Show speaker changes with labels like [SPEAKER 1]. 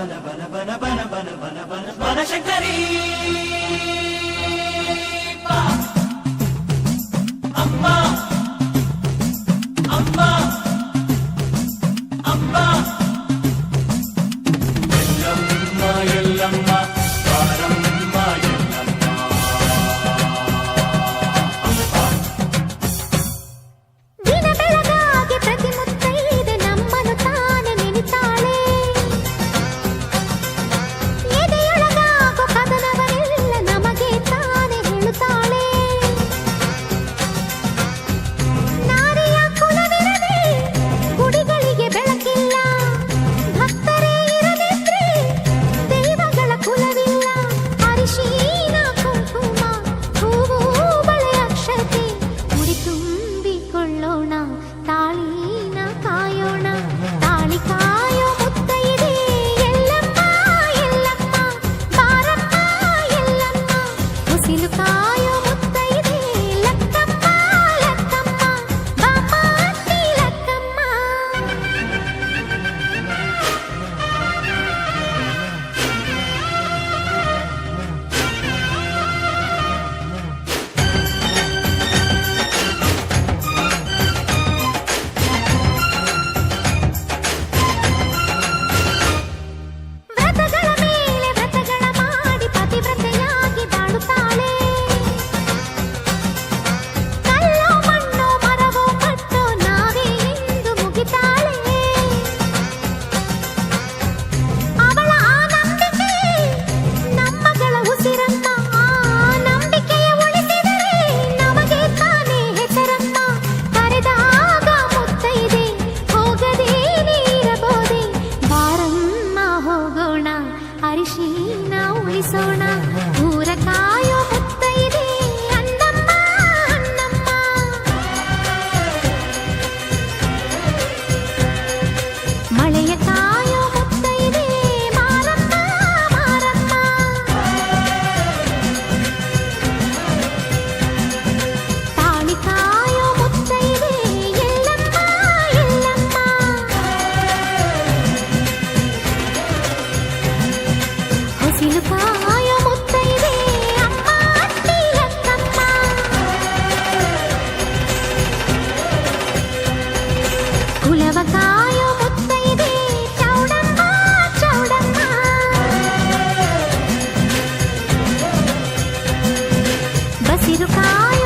[SPEAKER 1] బన బన బన బన బన బన బన బన Shankari.
[SPEAKER 2] 打呀。నిన్న ఉలిసోనా ఊరకాయో తిరుకాయ